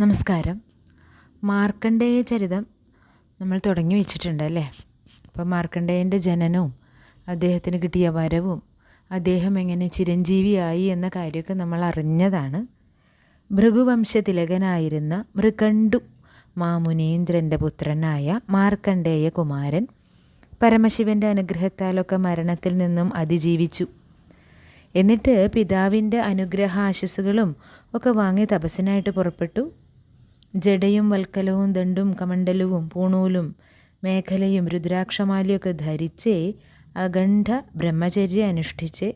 നമസ്കാരം. മാർക്കണ്ഡേയ ചരിതം നമ്മൾ തുടങ്ങി വെച്ചിട്ടുണ്ട് അല്ലേ? അപ്പോൾ മാർക്കണ്ഡേയന്റെ ജനനവും അദ്ദേഹത്തിന് കിട്ടിയ വരവും അദ്ദേഹം എങ്ങനെ ചിരഞ്ജീവിയായി എന്ന കാര്യമൊക്കെ നമ്മൾ അറിഞ്ഞതാണ്. ഭൃഗുവംശതിലകനായിരുന്ന മൃഗണ്ടു മാമുനീന്ദ്രന്റെ പുത്രനായ മാർക്കണ്ഡേയ കുമാരൻ പരമശിവന്റെ അനുഗ്രഹത്താലൊക്കെ മരണത്തിൽ നിന്നും അതിജീവിച്ചു. എന്നിട്ട് പിതാവിന്റെ അനുഗ്രഹാശസ്സുകളും ഒക്കെ വാങ്ങി തപസ്സിനായിട്ട് പുറപ്പെട്ടു. ജടയും വൽക്കലവും ദണ്ടും കമണ്ഡലവും പൂണൂലും മേഖലയും രുദ്രാക്ഷമാലയൊക്കെ ധരിച്ച് അഖണ്ഡ ബ്രഹ്മചര്യ അനുഷ്ഠിച്ച്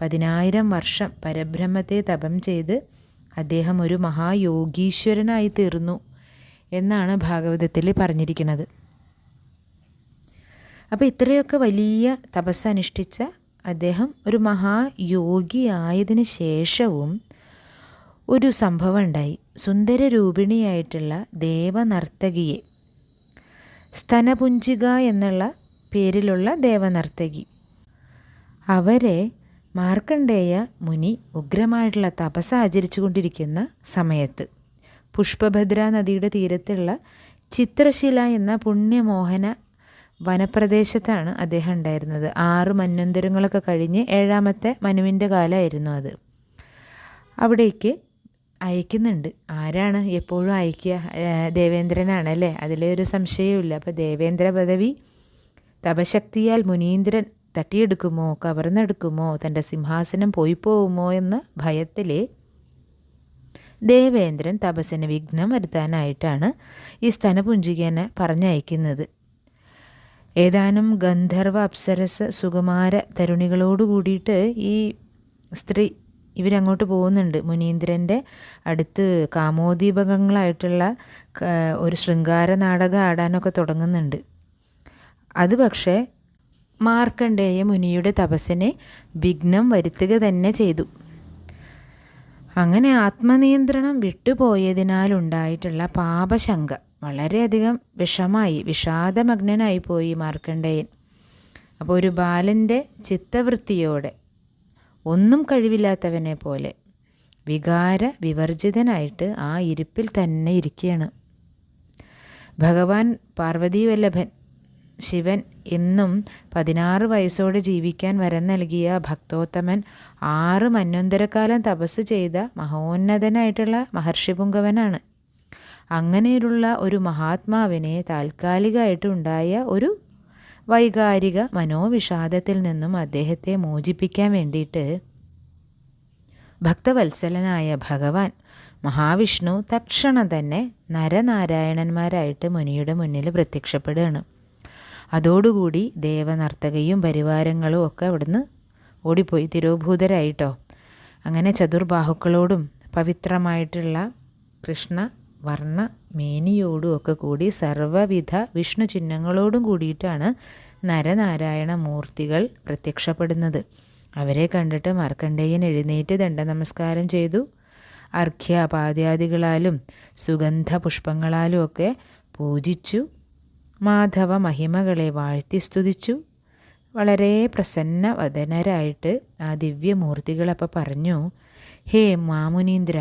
പതിനായിരം വർഷം പരബ്രഹ്മത്തെ തപം ചെയ്ത് അദ്ദേഹം ഒരു മഹായോഗീശ്വരനായി തീർന്നു എന്നാണ് ഭാഗവതത്തിൽ പറഞ്ഞിരിക്കുന്നത്. അപ്പോൾ ഇത്രയൊക്കെ വലിയ തപസ്സനുഷ്ഠിച്ച അദ്ദേഹം ഒരു മഹായോഗിയായതിനു ശേഷവും ഒരു സംഭവം ഉണ്ടായി സുന്ദര സുന്ദരരൂപിണിയായിട്ടുള്ള ദേവനർത്തകിയെ. സ്തനപുഞ്ചിക എന്നുള്ള പേരിലുള്ള ദേവനർത്തകി. അവരെ മാർക്കണ്ഡേയ മുനി ഉഗ്രമായിട്ടുള്ള തപസ് ആചരിച്ചു കൊണ്ടിരിക്കുന്ന സമയത്ത് പുഷ്പഭദ്ര നദിയുടെ തീരത്തുള്ള ചിത്രശില എന്ന പുണ്യമോഹന വനപ്രദേശത്താണ് അദ്ദേഹം ഉണ്ടായിരുന്നത്. ആറ് മന്വന്തരങ്ങളൊക്കെ കഴിഞ്ഞ് ഏഴാമത്തെ മനുവിന്റെ കാലമായിരുന്നു അത്. അവിടേക്ക് അയക്കുന്നുണ്ട്. ആരാണ് എപ്പോഴും അയക്കുക? ദേവേന്ദ്രനാണ് അല്ലേ? അതിലൊരു സംശയവുമില്ല. അപ്പോൾ ദേവേന്ദ്ര പദവി തപശക്തിയാൽ മുനീന്ദ്രൻ തട്ടിയെടുക്കുമോ? കവർന്നെടുക്കുമോ? തന്റെ സിംഹാസനം പോയി പോകുമോ എന്ന ഭയത്തിൽ ദേവേന്ദ്രൻ തപസ്സിന് വിഘ്നം വരുത്താനായിട്ടാണ് ഈ സ്തനപുഞ്ചികനെ പറഞ്ഞയക്കുന്നത്. ഏതാനും ഗന്ധർവ അപ്സരസ സുകുമാര തരുണികളോട് കൂടിയിട്ട് ഈ സ്ത്രീ ഇവരങ്ങോട്ട് പോകുന്നുണ്ട്. മുനീന്ദ്രന്റെ അടുത്ത് കാമോദീപകങ്ങളായിട്ടുള്ള ഒരു ശൃംഗാര നാടകം ആടാനൊക്കെ തുടങ്ങുന്നുണ്ട്. അത് പക്ഷേ മാർക്കണ്ഡേയ മുനിയുടെ തപസ്സിനെ വിഘ്നം വരുത്തുക തന്നെ ചെയ്തു. അങ്ങനെ ആത്മനിയന്ത്രണം വിട്ടുപോയതിനാലുണ്ടായിട്ടുള്ള പാപശങ്ക വളരെയധികം വിഷമായി വിഷാദമഗ്നനായി പോയി മാർക്കണ്ഡേയൻ. അപ്പോൾ ഒരു ബാലന്റെ ചിത്തവൃത്തിയോടെ ഒന്നും കഴിവില്ലാത്തവനെ പോലെ വികാര വിവർജിതനായിട്ട് ആ ഇരിപ്പിൽ തന്നെ ഇരിക്കുകയാണ്. ഭഗവാൻ പാർവതീവല്ലഭൻ ശിവൻ എന്നും പതിനാറ് വയസ്സോടെ ജീവിക്കാൻ വരം നൽകിയ ഭക്തോത്തമൻ ആറ് മന്വന്തരക്കാലം തപസ് ചെയ്ത മഹോന്നതനായിട്ടുള്ള മഹർഷിപുങ്കവനാണ് അങ്ങനെയുള്ള ഒരു മഹാത്മാവിനെ താൽക്കാലികമായിട്ടുണ്ടായ ഒരു വൈകാരിക മനോവിഷാദത്തിൽ നിന്നും അദ്ദേഹത്തെ മോചിപ്പിക്കാൻ വേണ്ടിയിട്ട് ഭക്തവത്സലനായ ഭഗവാൻ മഹാവിഷ്ണു തക്ഷണം തന്നെ നരനാരായണന്മാരായിട്ട് മുനിയുടെ മുന്നിൽ പ്രത്യക്ഷപ്പെടുകയാണ്. അതോടുകൂടി ദേവനർത്തകയും പരിവാരങ്ങളും ഒക്കെ അവിടുന്ന് ഓടിപ്പോയി. തിരോഭൂതരായിട്ടോ അങ്ങനെ ചതുർബാഹുക്കളോടും പവിത്രമായിട്ടുള്ള കൃഷ്ണ വർണ മേനിയോടും ഒക്കെ കൂടി സർവവിധ വിഷ്ണു ചിഹ്നങ്ങളോടും കൂടിയിട്ടാണ് നരനാരായണ മൂർത്തികൾ പ്രത്യക്ഷപ്പെടുന്നത്. അവരെ കണ്ടിട്ട് മാർക്കണ്ഡേയൻ എഴുന്നേറ്റ് ദണ്ഡ നമസ്കാരം ചെയ്തു. അർഘ്യപാദ്യാദികളാലും സുഗന്ധ പുഷ്പങ്ങളാലും ഒക്കെ പൂജിച്ചു. മാധവ മഹിമകളെ വാഴ്ത്തി സ്തുതിച്ചു. വളരെ പ്രസന്ന വദനരായിട്ട് ആ ദിവ്യമൂർത്തികളപ്പോൾ പറഞ്ഞു ഹേ മാമുനീന്ദ്ര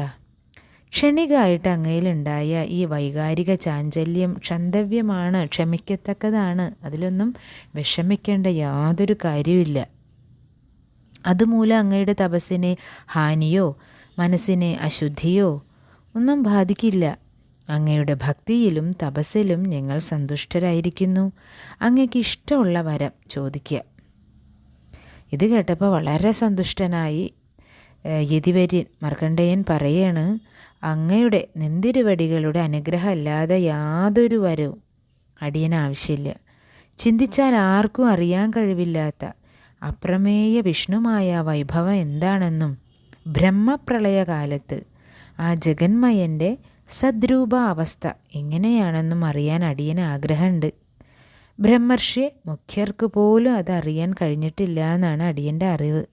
ക്ഷണികമായിട്ട് അങ്ങയിലുണ്ടായ ഈ വൈകാരിക ചാഞ്ചല്യം ക്ഷന്തവ്യമാണ് ക്ഷമിക്കത്തക്കതാണ്. അതിലൊന്നും വിഷമിക്കേണ്ട യാതൊരു കാര്യമില്ല അതുമൂലം അങ്ങയുടെ തപസ്സിനെ ഹാനിയോ മനസ്സിനെ അശുദ്ധിയോ ഒന്നും ബാധിക്കില്ല. അങ്ങയുടെ ഭക്തിയിലും തപസ്സിലും ഞങ്ങൾ സന്തുഷ്ടരായിരിക്കുന്നു. അങ്ങക്ക് ഇഷ്ടമുള്ള വരം ചോദിക്കുക. ഇത് കേട്ടപ്പോൾ വളരെ സന്തുഷ്ടനായി യതിവര്യൻ മർക്കണ്ഡയൻ പറയാണ് അങ്ങയുടെ നിന്തിരുവടികളുടെ അനുഗ്രഹം അല്ലാതെ യാതൊരു വരവും അടിയന് ആവശ്യമില്ല. ചിന്തിച്ചാൽ ആർക്കും അറിയാൻ കഴിവില്ലാത്ത അപ്രമേയ വിഷ്ണുമായ വൈഭവം എന്താണെന്നും ബ്രഹ്മപ്രളയകാലത്ത് ആ ജഗന്മയന്റെ സദ്രൂപ അവസ്ഥ എങ്ങനെയാണെന്നും അറിയാൻ അടിയന് ആഗ്രഹമുണ്ട്. ബ്രഹ്മർഷി മുഖ്യർക്ക് പോലും അത് അറിയാൻ കഴിഞ്ഞിട്ടില്ല എന്നാണ് അടിയന്റെ അറിവ്.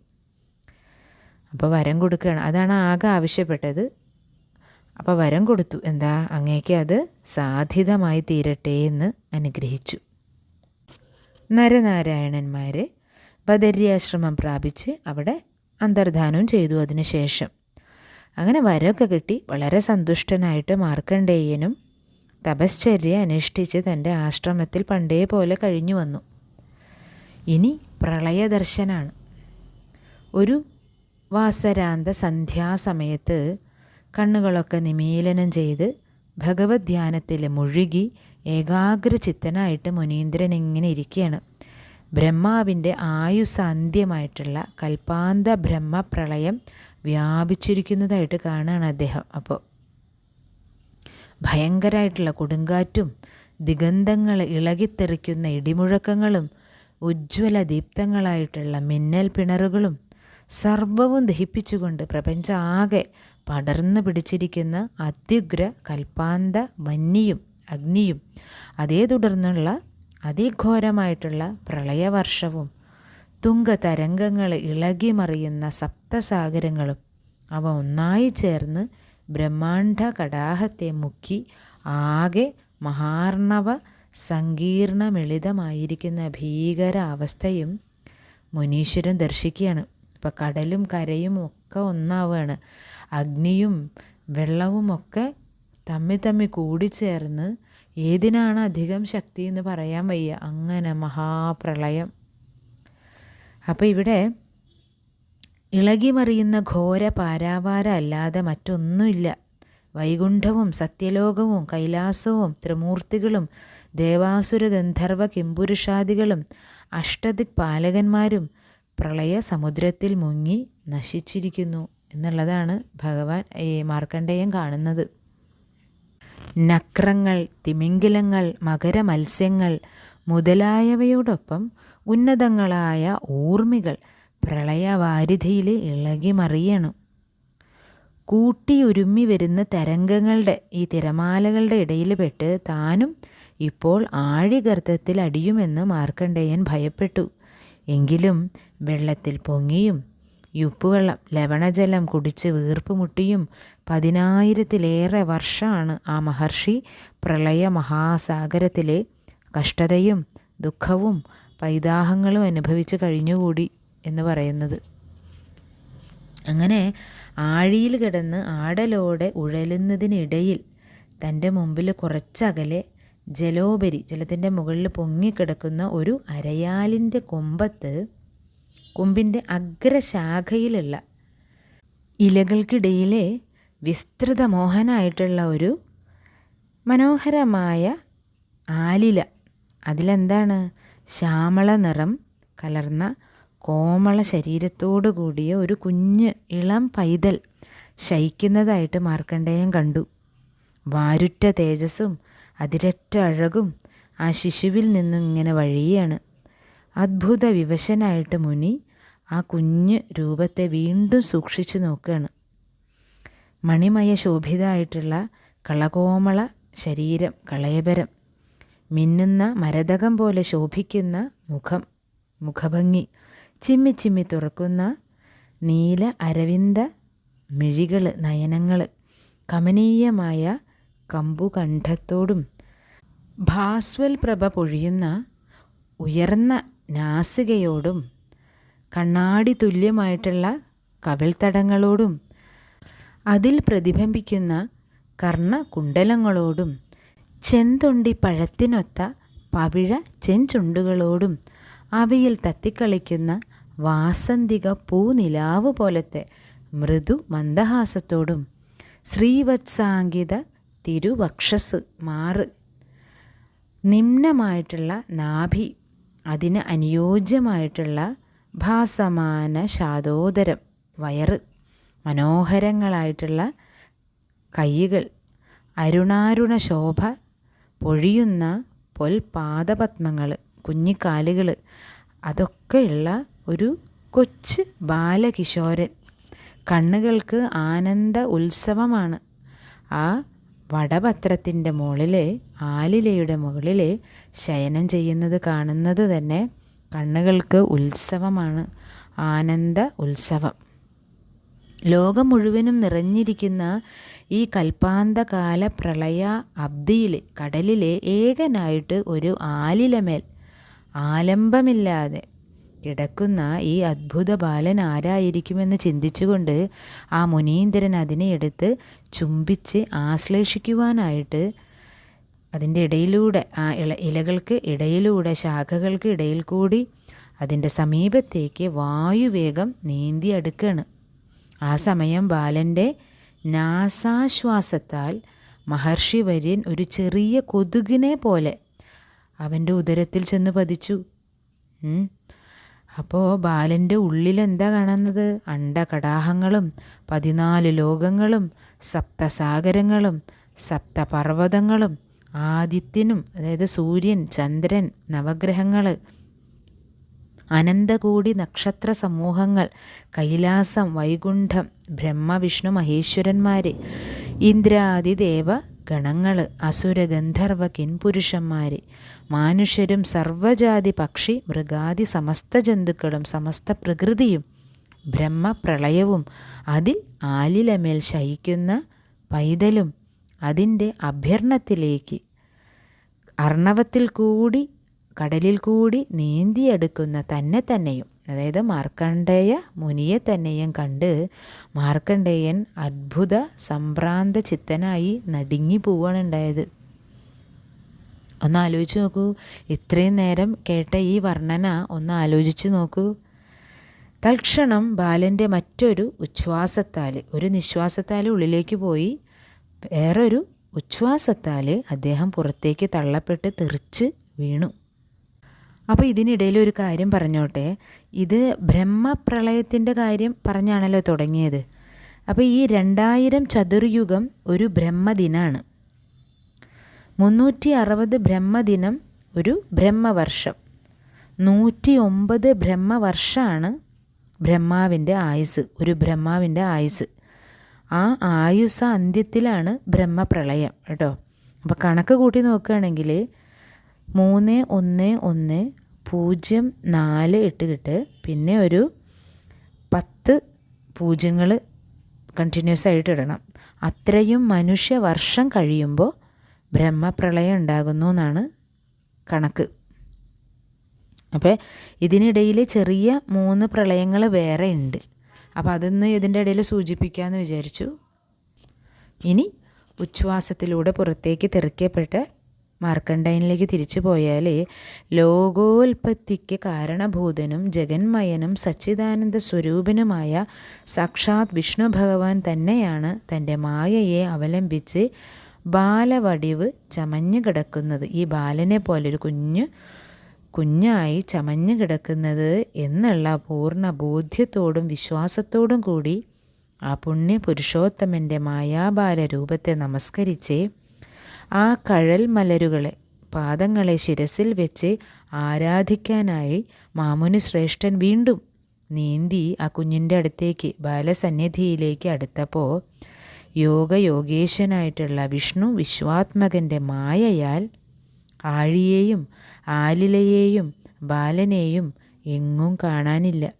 അപ്പോൾ വരം കൊടുക്കുകയാണ്. അതാണ് ആകെ ആവശ്യപ്പെട്ടത്. അപ്പോൾ വരം കൊടുത്തു. എന്താ? അങ്ങേക്ക് അത് സാധ്യതമായി തീരട്ടെ എന്ന് അനുഗ്രഹിച്ചു. നരനാരായണന്മാരെ ബദര്യാശ്രമം പ്രാപിച്ച് അവിടെ അന്തർധാനം ചെയ്തു അതിനുശേഷം അങ്ങനെ വരമൊക്കെ കിട്ടി. വളരെ സന്തുഷ്ടനായിട്ട് മാർക്കണ്ഡേയനും തപശ്ചര്യ അനുഷ്ഠിച്ച് തന്റെ ആശ്രമത്തിൽ പണ്ടേ പോലെ കഴിഞ്ഞു വന്നു. ഇനി പ്രളയദർശനാണ്. ഒരു വാസരാന്ത സന്ധ്യാസമയത്ത് കണ്ണുകളൊക്കെ നിമീലനം ചെയ്ത് ഭഗവത് ധ്യാനത്തിൽ മുഴുകി ഏകാഗ്ര ചിത്തനായിട്ട് മുനീന്ദ്രൻ ഇങ്ങനെ ഇരിക്കുകയാണ് ബ്രഹ്മാവിന്റെ ആയുസാന്ത്യമായിട്ടുള്ള കൽപ്പാന്ത ബ്രഹ്മപ്രളയം വ്യാപിച്ചിരിക്കുന്നതായിട്ട് കാണുകയാണ് അദ്ദേഹം അപ്പോൾ. ഭയങ്കരമായിട്ടുള്ള കൊടുങ്കാറ്റും ദിഗന്ധങ്ങൾ ഇളകിത്തെറിക്കുന്ന ഇടിമുഴക്കങ്ങളും ഉജ്ജ്വല ദീപ്തങ്ങളായിട്ടുള്ള മിന്നൽ പിണറുകളും സർവവും ദഹിപ്പിച്ചുകൊണ്ട് പ്രപഞ്ചമാകെ പടർന്നു പിടിച്ചിരിക്കുന്ന അത്യുഗ്ര കൽപ്പാന്ത വന്യയും അഗ്നിയും അതേ തുടർന്നുള്ള അതിഘോരമായിട്ടുള്ള പ്രളയവർഷവും തുങ്കതരംഗങ്ങൾ ഇളകിമറിയുന്ന സപ്തസാഗരങ്ങളും അവ ഒന്നായി ചേർന്ന് ബ്രഹ്മാണ്ഡ കടാഹത്തെ മുക്കി ആകെ മഹാർണവ സങ്കീർണമിളിതമായിരിക്കുന്ന ഭീകര അവസ്ഥയും മുനീശ്വരൻ ദർശിക്കുകയാണ്. ഇപ്പം കടലും കരയും ഒക്കെ ഒന്നാവുകയാണ്. അഗ്നിയും വെള്ളവുമൊക്കെ തമ്മി തമ്മി കൂടിച്ചേർന്ന് ഏതിനാണ് അധികം ശക്തി എന്ന് പറയാൻ വയ്യ. അങ്ങനെ മഹാപ്രളയം. അപ്പോൾ ഇവിടെ ഇളകിമറിയുന്ന ഘോര പാരാവാര അല്ലാതെ മറ്റൊന്നുമില്ല. വൈകുണ്ഠവും സത്യലോകവും കൈലാസവും ത്രിമൂർത്തികളും ദേവാസുര ഗന്ധർവ കിംപുരുഷാദികളും അഷ്ടദിക് പാലകന്മാരും പ്രളയ സമുദ്രത്തിൽ മുങ്ങി നശിച്ചിരിക്കുന്നു. എന്നുള്ളതാണ് ഭഗവാൻ ഈ മാർക്കണ്ഡേയം കാണുന്നത്. നക്രങ്ങൾ തിമിംഗിലങ്ങൾ മകരമത്സ്യങ്ങൾ മുതലായവയോടൊപ്പം ഉന്നതങ്ങളായ ഊർമികൾ പ്രളയവാരിധിയിൽ ഇളകി മറിയണം കൂട്ടിയുരുമ്മി വരുന്ന തരംഗങ്ങളുടെ ഈ തിരമാലകളുടെ ഇടയിൽ പെട്ട് താനും ഇപ്പോൾ ആഴിഗർത്തത്തിൽ അടിയുമെന്ന് മാർക്കണ്ഡേയൻ ഭയപ്പെട്ടു. എങ്കിലും വെള്ളത്തിൽ പൊങ്ങിയും ഉപ്പുവെള്ളം ലവണജലം കുടിച്ച് വീർപ്പ് മുട്ടിയും പതിനായിരത്തിലേറെ വർഷമാണ് ആ മഹർഷി പ്രളയ മഹാസാഗരത്തിലെ കഷ്ടതയും ദുഃഖവും പൈതാഹങ്ങളും അനുഭവിച്ച് കഴിഞ്ഞുകൂടി എന്ന് പറയുന്നത്. അങ്ങനെ ആഴിയിൽ കിടന്ന് ആടലോടെ ഉഴലുന്നതിനിടയിൽ തന്റെ മുമ്പിൽ കുറച്ചകലെ ജലോപരി ജലത്തിന്റെ മുകളിൽ പൊങ്ങിക്കിടക്കുന്ന ഒരു അരയാലിന്റെ കൊമ്പത്ത് കൊമ്പിന്റെ അഗ്രശാഖയിലുള്ള ഇലകൾക്കിടയിലെ വിസ്തൃത വിസ്തൃതമോഹനായിട്ടുള്ള ഒരു മനോഹരമായ ആലില. അതിലെന്താണ്? ശ്യാമള നിറം കലർന്ന കോമള ശരീരത്തോടു കൂടിയ ഒരു കുഞ്ഞ് ഇളം പൈതൽ ശയിക്കുന്നതായിട്ട് മാർക്കണ്ടേയൻ കണ്ടു. വാരുറ്റ തേജസ്സും അതിരറ്റ അഴകും ആ ശിശുവിൽ നിന്നും ഇങ്ങനെ വഴിയാണ്. അദ്ഭുത വിവശനായിട്ട് മുനി ആ കുഞ്ഞ് രൂപത്തെ വീണ്ടും സൂക്ഷിച്ചു നോക്കുകയാണ് മണിമയ ശോഭിതമായിട്ടുള്ള കളകോമള ശരീരം കളയപരം മിന്നുന്ന മരതകം പോലെ ശോഭിക്കുന്ന മുഖം മുഖഭംഗി ചിമ്മി ചിമ്മി തുറക്കുന്ന നീല അരവിന്ദ മിഴികൾ നയനങ്ങൾ കമനീയമായ കമ്പുകണ്ഠത്തോടും ഭാസ്വൽ പ്രഭ പൊഴിയുന്ന ഉയർന്ന നാസികയോടും കണ്ണാടി തുല്യമായിട്ടുള്ള കവിൾത്തടങ്ങളോടും അതിൽ പ്രതിബിംബിക്കുന്ന കർണകുണ്ടലങ്ങളോടും ചെന്തൊണ്ടി പഴത്തിനൊത്ത പവിഴ ചെഞ്ചുണ്ടുകളോടും അവയിൽ തത്തിക്കളിക്കുന്ന വാസന്തിക പൂനിലാവ് പോലത്തെ മൃദു മന്ദഹാസത്തോടും ശ്രീവത്സാങ്കിത തിരുവക്ഷസ് മാറ് നിമ്നമായിട്ടുള്ള നാഭി അതിന് അനുയോജ്യമായിട്ടുള്ള ഭാസമാന ശാദോദരം വയറ് മനോഹരങ്ങളായിട്ടുള്ള കൈകൾ അരുണാരുണ ശോഭ പൊഴിയുന്ന പൊൽപാദപത്മങ്ങൾ കുഞ്ഞിക്കാലുകൾ അതൊക്കെയുള്ള ഒരു കൊച്ച് ബാലകിശോരൻ. കണ്ണുകൾക്ക് ആനന്ദ ഉത്സവമാണ്. ആ വടപത്രത്തിന്റെ മുകളിലെ ആലിലയുടെ മുകളിൽ ശയനം ചെയ്യുന്നത് കാണുന്നത് തന്നെ കണ്ണുകൾക്ക് ഉത്സവമാണ് ആനന്ദ ഉത്സവം. ലോകം മുഴുവനും നിറഞ്ഞിരിക്കുന്ന ഈ കൽപ്പാന്തകാല പ്രളയ അബ്ദിയിൽ കടലിലെ ഏകനായിട്ട് ഒരു ആലിലമേൽ ആലംബമില്ലാതെ കിടക്കുന്ന ഈ അത്ഭുത ബാലൻ ആരായിരിക്കുമെന്ന് ചിന്തിച്ചുകൊണ്ട് ആ മുനീന്ദ്രൻ അതിനെ എടുത്ത് ചുംബിച്ച് ആശ്ലേഷിക്കുവാനായിട്ട് അതിന്റെ ഇടയിലൂടെ ആ ഇല ഇലകൾക്ക് ഇടയിലൂടെ ശാഖകൾക്ക് ഇടയിൽ കൂടി അതിന്റെ സമീപത്തേക്ക് വായുവേഗം നീന്തി അടുക്കാണ്. ആ സമയം ബാലന്റെ നാസാശ്വാസത്താൽ മഹർഷി വര്യൻ ഒരു ചെറിയ കൊതുകിനെ പോലെ അവന്റെ ഉദരത്തിൽ ചെന്ന് പതിച്ചു. അപ്പോൾ ബാലന്റെ ഉള്ളിൽ എന്താ കാണുന്നത്? അണ്ടകടാഹങ്ങളും പതിനാല് ലോകങ്ങളും സപ്തസാഗരങ്ങളും സപ്തപർവതങ്ങളും ആദിത്യനും അതായത് സൂര്യൻ ചന്ദ്രൻ നവഗ്രഹങ്ങൾ അനന്തകൂടി നക്ഷത്ര സമൂഹങ്ങൾ കൈലാസം വൈകുണ്ഠം ബ്രഹ്മവിഷ്ണു മഹേശ്വരന്മാർ ഇന്ദ്രാദിദേവ ഗണങ്ങൾ അസുരഗന്ധർവ കിൻപുരുഷന്മാർ മാനുഷ്യരും സർവജാതി പക്ഷി മൃഗാദി സമസ്ത ജന്തുക്കളും സമസ്ത പ്രകൃതിയും ബ്രഹ്മപ്രളയവും അതിൽ ആലിലമേൽ ശയിക്കുന്ന പൈതലും അതിന്റെ അഭ്യർണത്തിലേക്ക് അർണവത്തിൽ കൂടി കടലിൽ കൂടി നീന്തിയെടുക്കുന്ന തന്നെ തന്നെയും അതായത് മാർക്കണ്ഡേയ മുനിയെ തന്നെയും കണ്ട് മാർക്കണ്ഡേയൻ അത്ഭുത സംഭ്രാന്ത ചിത്തനായി നടുങ്ങി പോവാണ് ഉണ്ടായത്. ഒന്ന് ആലോചിച്ച് നോക്കൂ. ഇത്രയും നേരം കേട്ട ഈ വർണന ഒന്ന് ആലോചിച്ച് നോക്കൂ. തൽക്ഷണം ബാലന്റെ മറ്റൊരു ഉച്ഛ്വാസത്താൽ ഒരു നിശ്വാസത്താൽ ഉള്ളിലേക്ക് പോയി. വേറൊരു ഉച്ഛ്വാസത്താൽ അദ്ദേഹം പുറത്തേക്ക് തള്ളപ്പെട്ട് തെറിച്ച് വീണു. അപ്പോൾ ഇതിനിടയിൽ ഒരു കാര്യം പറഞ്ഞോട്ടെ. ഇത് ബ്രഹ്മപ്രളയത്തിന്റെ കാര്യം പറഞ്ഞാണല്ലോ തുടങ്ങിയത്. അപ്പോൾ ഈ രണ്ടായിരം ചതുർയുഗം ഒരു ബ്രഹ്മദിനാണ്. മുന്നൂറ്റി അറുപത് ബ്രഹ്മദിനം ഒരു ബ്രഹ്മവർഷം. നൂറ്റി ഒമ്പത് ബ്രഹ്മവർഷമാണ് ബ്രഹ്മാവിന്റെ ആയുസ് ഒരു ബ്രഹ്മാവിന്റെ ആയുസ് ആ ആയുസ അന്ത്യത്തിലാണ് ബ്രഹ്മപ്രളയം കേട്ടോ. അപ്പോൾ കണക്ക് കൂട്ടി നോക്കുകയാണെങ്കിൽ മൂന്ന് ഒന്ന് ഒന്ന് പൂജ്യം നാല് ഇട്ട് കിട്ട് പിന്നെ ഒരു പത്ത് പൂജ്യങ്ങൾ കണ്ടിന്യൂസ് ആയിട്ട് ഇടണം. അത്രയും മനുഷ്യവർഷം കഴിയുമ്പോൾ ബ്രഹ്മപ്രളയം ഉണ്ടാകുന്നു എന്നാണ് കണക്ക്. അപ്പോൾ ഇതിനിടയിൽ ചെറിയ മൂന്ന് പ്രളയങ്ങൾ വേറെ ഉണ്ട്. അപ്പോൾ അതൊന്ന് ഇതിന്റെ ഇടയിൽ സൂചിപ്പിക്കാമെന്ന് വിചാരിച്ചു. ഇനി ഉച്ഛ്വാസത്തിലൂടെ പുറത്തേക്ക് തെറിക്കപ്പെട്ട് മാർക്കണ്ഡയനിലേക്ക് തിരിച്ചു പോയാൽ ലോകോൽപത്തിക്ക് കാരണഭൂതനും ജഗന്മയനും സച്ചിദാനന്ദ സ്വരൂപനുമായ സാക്ഷാത് വിഷ്ണു ഭഗവാൻ തന്നെയാണ് തന്റെ മായയെ അവലംബിച്ച് ബാലവടിവ് ചമഞ്ഞു കിടക്കുന്നത്. ഈ ബാലനെ പോലൊരു കുഞ്ഞ് കുഞ്ഞായി ചമഞ്ഞു കിടക്കുന്നത് എന്നുള്ള പൂർണ ബോധ്യത്തോടും വിശ്വാസത്തോടും കൂടി ആ പുണ്യ പുരുഷോത്തമന്റെ മായാബാല രൂപത്തെ നമസ്കരിച്ച് ആ കഴൽ മലരുകളെ പാദങ്ങളെ ശിരസിൽ വെച്ച് ആരാധിക്കാനായി മാമുനി ശ്രേഷ്ഠൻ വീണ്ടും നീന്തി ആ കുഞ്ഞിന്റെ അടുത്തേക്ക് ബാലസന്നിധിയിലേക്ക് അടുത്തപ്പോൾ യോഗയോഗേശനായിട്ടുള്ള വിഷ്ണു വിശ്വാത്മകന്റെ മായയാൽ ആഴിയെയും ആലിലയെയും ബാലനെയും എങ്ങും കാണാനില്ല.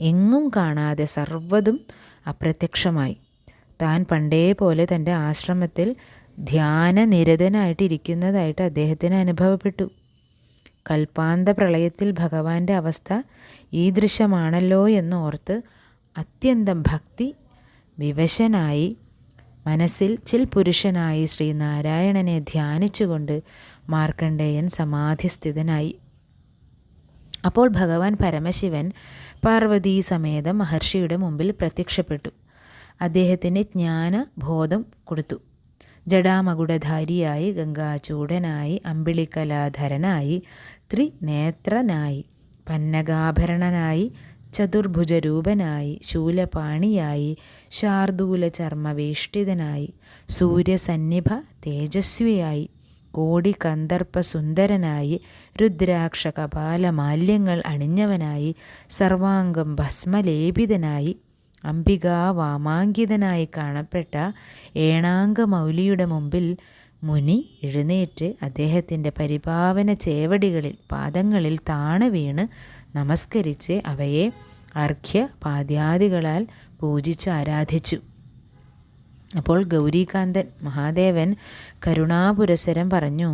എങ്ങും കാണാതെ സർവതും അപ്രത്യക്ഷമായി. താൻ പണ്ടേ പോലെ തന്റെ ആശ്രമത്തിൽ ധ്യാനനിരതനായിട്ടിരിക്കുന്നതായിട്ട് അദ്ദേഹത്തിന് അനുഭവപ്പെട്ടു. കൽപ്പാന്ത പ്രളയത്തിൽ ഭഗവാന്റെ അവസ്ഥ ഈ ദൃശ്യമാണല്ലോ എന്നോർത്ത് അത്യന്തം ഭക്തി വിവശനായി മനസ്സിൽ ചിൽ പുരുഷനായി ശ്രീനാരായണനെ ധ്യാനിച്ചുകൊണ്ട് മാർക്കണ്ഡേയൻ സമാധിസ്ഥിതനായി. അപ്പോൾ ഭഗവാൻ പരമശിവൻ പാർവതീ സമേതം മഹർഷിയുടെ മുമ്പിൽ പ്രത്യക്ഷപ്പെട്ടു. അദ്ദേഹത്തിന് ജ്ഞാനബോധം കൊടുത്തു. ജഡാമകുടധാരിയായി ഗംഗാചൂടനായി അമ്പിളികലാധരനായി ത്രിനേത്രനായി പന്നകാഭരണനായി ചതുർഭുജരൂപനായി ശൂലപാണിയായി ശാർദൂല ചർമ്മവേഷ്ടിതനായി സൂര്യസന്നിഭ തേജസ്വിയായി കോടി കന്ദർപ്പ സുന്ദരനായി രുദ്രാക്ഷ കപാല മാല്യങ്ങൾ അണിഞ്ഞവനായി സർവാംഗം ഭസ്മലേപിതനായി അംബികാ വാമാങ്കിതനായി കാണപ്പെട്ട ഏണാംഗ മൗലിയുടെ മുമ്പിൽ മുനി എഴുന്നേറ്റ് അദ്ദേഹത്തിന്റെ പരിപാവന ചേവടികളിൽ പാദങ്ങളിൽ താണ വീണ് നമസ്കരിച്ച് അവയെ അർഘ്യ പാദ്യാദികളാൽ പൂജിച്ച് ആരാധിച്ചു. അപ്പോൾ ഗൗരീകാന്തൻ മഹാദേവൻ കരുണാപുരസരം പറഞ്ഞു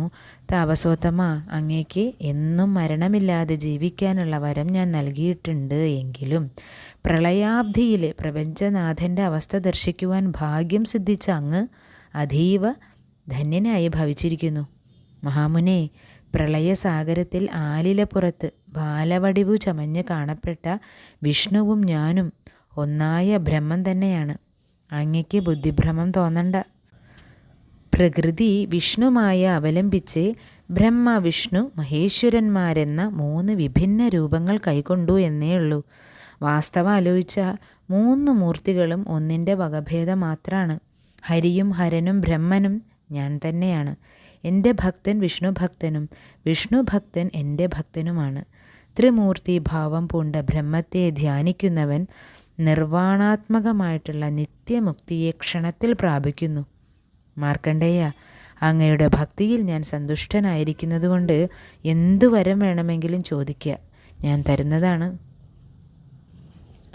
താപസോത്തമ അങ്ങേക്ക് എന്നും മരണമില്ലാതെ ജീവിക്കാനുള്ള വരം ഞാൻ നൽകിയിട്ടുണ്ട് എങ്കിലും പ്രളയാബ്ധിയിലെ പ്രപഞ്ചനാഥന്റെ അവസ്ഥ ദർശിക്കുവാൻ ഭാഗ്യം സിദ്ധിച്ച അങ്ങ് അതീവ ധന്യനായി ഭവിച്ചിരിക്കുന്നു. മഹാമുനെ പ്രളയസാഗരത്തിൽ ആലിലപ്പുറത്ത് ബാലവടിവു ചമഞ്ഞ് കാണപ്പെട്ട വിഷ്ണുവും ഞാനും ഒന്നായ ബ്രഹ്മം തന്നെയാണ്. അങ്ങയ്ക്ക് ബുദ്ധിഭ്രമം തോന്നണ്ട. പ്രകൃതി വിഷ്ണുമായ അവലംബിച്ച് ബ്രഹ്മ വിഷ്ണു മഹേശ്വരന്മാരെന്ന മൂന്ന് വിഭിന്ന രൂപങ്ങൾ കൈക്കൊണ്ടു എന്നേ ഉള്ളൂ. വാസ്തവം ആലോചിച്ച മൂന്ന് മൂർത്തികളും ഒന്നിന്റെ വകഭേദം മാത്രമാണ് ഹരിയും ഹരനും ബ്രഹ്മനും ഞാൻ തന്നെയാണ്. എന്റെ ഭക്തൻ വിഷ്ണു ഭക്തനും വിഷ്ണു ഭക്തൻ എന്റെ ഭക്തനുമാണ്. ത്രിമൂർത്തി ഭാവം പൂണ്ട ബ്രഹ്മത്തെ ധ്യാനിക്കുന്നവൻ നിർവാണാത്മകമായിട്ടുള്ള നിത്യമുക്തിയെ ക്ഷണത്തിൽ പ്രാപിക്കുന്നു. മാർക്കണ്ടേയ അങ്ങയുടെ ഭക്തിയിൽ ഞാൻ സന്തുഷ്ടനായിരിക്കുന്നതുകൊണ്ട് എന്തു വരം വേണമെങ്കിലും ചോദിക്കുക ഞാൻ തരുന്നതാണ്.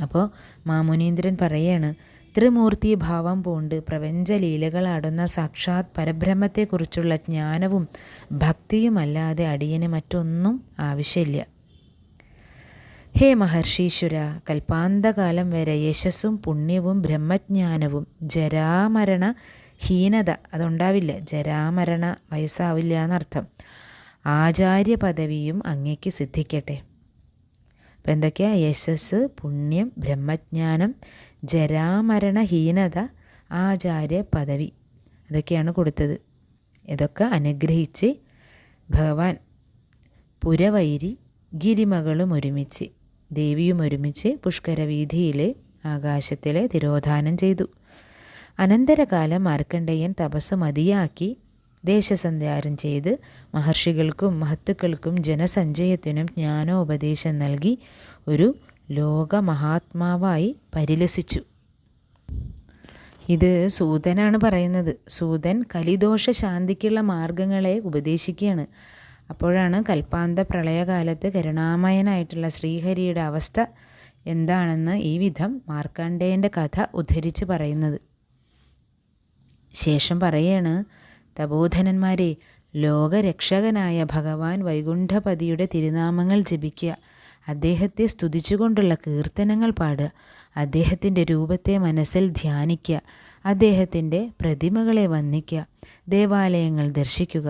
അപ്പോൾ മാമുനീന്ദ്രൻ പറയാണ് ത്രിമൂർത്തി ഭാവം പൂണ്ട് പ്രപഞ്ചലീലകളാടുന്ന സാക്ഷാത് പരബ്രഹ്മത്തെക്കുറിച്ചുള്ള ജ്ഞാനവും ഭക്തിയുമല്ലാതെ അടിയന് മറ്റൊന്നും ആവശ്യമില്ല. ഹേ മഹർഷീശ്വര കൽപ്പാന്തകാലം വരെ യശസ്സും പുണ്യവും ബ്രഹ്മജ്ഞാനവും ജരാമരണ ഹീനത അതുണ്ടാവില്ല. ജരാമരണ വയസ്സാവില്ല എന്നർത്ഥം. ആചാര്യ പദവിയും അങ്ങേക്ക് സിദ്ധിക്കട്ടെ. അപ്പം എന്തൊക്കെയാ? യശസ് പുണ്യം ബ്രഹ്മജ്ഞാനം ജരാമരണഹീനത ആചാര്യ പദവി അതൊക്കെയാണ് കൊടുത്തത്. ഇതൊക്കെ അനുഗ്രഹിച്ച് ഭഗവാൻ പുരവൈരി ഗിരിമകളും ഒരുമിച്ച് ദേവിയും ഒരുമിച്ച് പുഷ്കരവീതിയിലെ ആകാശത്തിലെ തിരോധാനം ചെയ്തു. അനന്തരകാലം മാർക്കണ്ഡേയൻ തപസ് മതിയാക്കി ദേശസഞ്ചാരം ചെയ്ത് മഹർഷികൾക്കും മഹത്തുക്കൾക്കും ജനസഞ്ചയത്തിനും ജ്ഞാനോപദേശം നൽകി ഒരു ലോകമഹാത്മാവായി പരിലസിച്ചു. ഇത് സൂതനാണ് പറയുന്നത്. സൂതൻ കലിദോഷ ശാന്തിക്കുള്ള മാർഗങ്ങളെ ഉപദേശിക്കുകയാണ്. അപ്പോഴാണ് കൽപ്പാന്ത പ്രളയകാലത്ത് കരുണാമയനായിട്ടുള്ള ശ്രീഹരിയുടെ അവസ്ഥ എന്താണെന്ന് ഈ വിധം മാർക്കാണ്ഡേയന്റെ കഥ ഉദ്ധരിച്ച് പറയുന്നത്. ശേഷം പറയാണ് തപോധനന്മാരെ ലോകരക്ഷകനായ ഭഗവാൻ വൈകുണ്ഠപതിയുടെ തിരുനാമങ്ങൾ ജപിക്കുക അദ്ദേഹത്തെ സ്തുതിച്ചുകൊണ്ടുള്ള കീർത്തനങ്ങൾ പാടുക അദ്ദേഹത്തിന്റെ രൂപത്തെ മനസ്സിൽ ധ്യാനിക്കുക അദ്ദേഹത്തിന്റെ പ്രതിമകളെ വന്ദിക്കുക ദേവാലയങ്ങൾ ദർശിക്കുക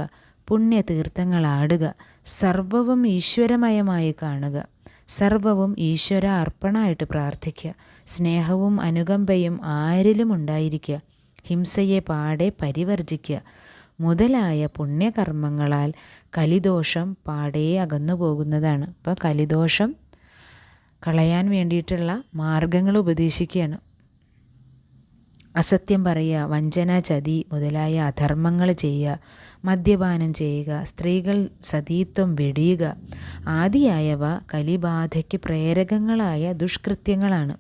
പുണ്യതീർത്ഥങ്ങൾ ആടുക സർവവും ഈശ്വരമയമായി കാണുക. സർവവും ഈശ്വര അർപ്പണമായിട്ട് പ്രാർത്ഥിക്കുക. സ്നേഹവും അനുകമ്പയും ആരിലും ഉണ്ടായിരിക്കുക. ഹിംസയെ പാടെ പരിവർജിക്കുക. മുതലായ പുണ്യകർമ്മങ്ങളാൽ കലിദോഷം പാടേ അകന്നു പോകുന്നതാണ് അപ്പോൾ കലിദോഷം കളയാൻ വേണ്ടിയിട്ടുള്ള മാർഗങ്ങൾ ഉപദേശിക്കുകയാണ്. അസത്യം പറയുക വഞ്ചന ചതി മുതലായ അധർമ്മങ്ങൾ ചെയ്യുക മദ്യപാനം ചെയ്യുക സ്ത്രീകൾ സതീത്വം വെടിയുക ആദിയായവ കലിബാധയ്ക്ക് പ്രേരകങ്ങളായ ദുഷ്കൃത്യങ്ങളാണ്.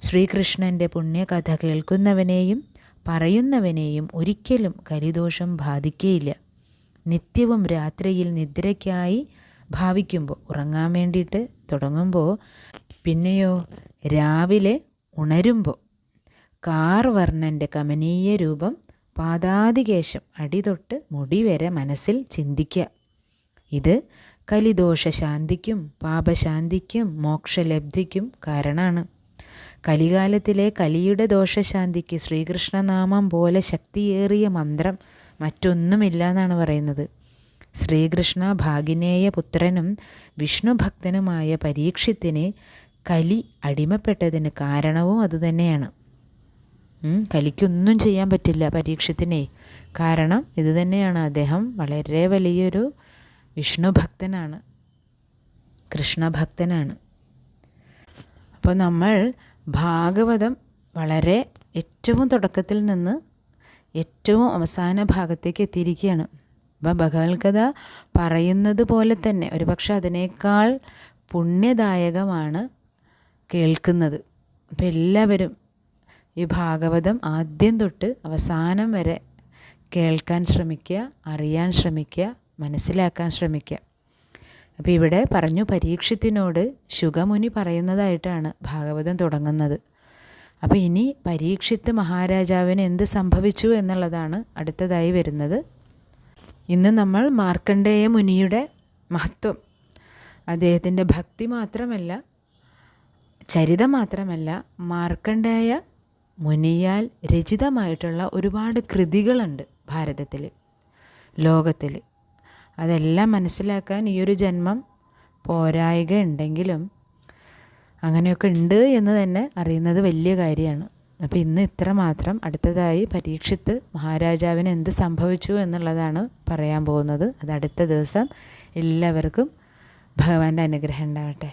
ശ്രീകൃഷ്ണന്റെ പുണ്യകഥ കേൾക്കുന്നവനെയും പറയുന്നവനെയും ഒരിക്കലും കലിദോഷം ബാധിക്കുകയില്ല നിത്യവും രാത്രിയിൽ നിദ്രയ്ക്കായി ഭാവിക്കുമ്പോൾ ഉറങ്ങാൻ വേണ്ടിയിട്ട് തുടങ്ങുമ്പോൾ പിന്നെയോ രാവിലെ ഉണരുമ്പോൾ കാർ വർണന്റെ കമനീയ രൂപം പാതാതികേശം അടിതൊട്ട് മുടി വരെ മനസ്സിൽ ചിന്തിക്കുക ഇത് കലിദോഷ ശാന്തിക്കും പാപശാന്തിക്കും മോക്ഷലബ്ധിക്കും കാരണമാണ് കലികാലത്തിലെ കലിയുടെ ദോഷശാന്തിക്ക് ശ്രീകൃഷ്ണനാമം പോലെ ശക്തിയേറിയ മന്ത്രം മറ്റൊന്നുമില്ല എന്നാണ് പറയുന്നത്. ശ്രീകൃഷ്ണ ഭാഗിനേയ പുത്രനും വിഷ്ണുഭക്തനുമായ പരീക്ഷത്തിന് കലി അടിമപ്പെട്ടതിന് കാരണവും അതുതന്നെയാണ്. കലിക്കൊന്നും ചെയ്യാൻ പറ്റില്ല പരീക്ഷത്തിനെ. കാരണം ഇത് തന്നെയാണ്. അദ്ദേഹം വളരെ വലിയൊരു വിഷ്ണു ഭക്തനാണ്. കൃഷ്ണഭക്തനാണ് അപ്പോൾ നമ്മൾ ഭാഗവതം വളരെ ഏറ്റവും തുടക്കത്തിൽ നിന്ന് ഏറ്റവും അവസാന ഭാഗത്തേക്ക് എത്തിയിരിക്കുകയാണ്. അപ്പം ഭഗവത്ഗത പറയുന്നത് പോലെ തന്നെ ഒരുപക്ഷെ അതിനേക്കാൾ പുണ്യദായകമാണ് കേൾക്കുന്നത്. അപ്പം എല്ലാവരും ഈ ഭാഗവതം ആദ്യം തൊട്ട് അവസാനം വരെ കേൾക്കാൻ ശ്രമിക്കുക അറിയാൻ ശ്രമിക്കുക മനസ്സിലാക്കാൻ ശ്രമിക്കുക. അപ്പോൾ ഇവിടെ പറഞ്ഞു പരീക്ഷത്തിനോട് ശുഗമുനി പറയുന്നതായിട്ടാണ് ഭാഗവതം തുടങ്ങുന്നത്. അപ്പോൾ ഇനി പരീക്ഷിത്ത് മഹാരാജാവിന് എന്ത് സംഭവിച്ചു എന്നുള്ളതാണ് അടുത്തതായി വരുന്നത്. ഇന്ന് നമ്മൾ മാർക്കണ്ഡേയ മുനിയുടെ മഹത്വം അദ്ദേഹത്തിന്റെ ഭക്തി മാത്രമല്ല ചരിതം മാത്രമല്ല മാർക്കണ്ഡേയ മുനിയാൽ രചിതമായിട്ടുള്ള ഒരുപാട് കൃതികളുണ്ട് ഭാരതത്തിൽ ലോകത്തിൽ അതെല്ലാം മനസ്സിലാക്കാൻ ഈ ഒരു ജന്മം പോരായിക ഉണ്ടെങ്കിലും അങ്ങനെയൊക്കെ ഉണ്ട് എന്ന് തന്നെ അറിയുന്നത് വലിയ കാര്യമാണ്. അപ്പോൾ ഇന്ന് ഇത്ര മാത്രം അടുത്തതായി പരീക്ഷിത്ത് മഹാരാജാവിന് എന്ത് സംഭവിച്ചു എന്നുള്ളതാണ് പറയാൻ പോകുന്നത്. അത് അടുത്ത ദിവസം എല്ലാവർക്കും ഭഗവാന്റെ അനുഗ്രഹം ഉണ്ടാവട്ടെ.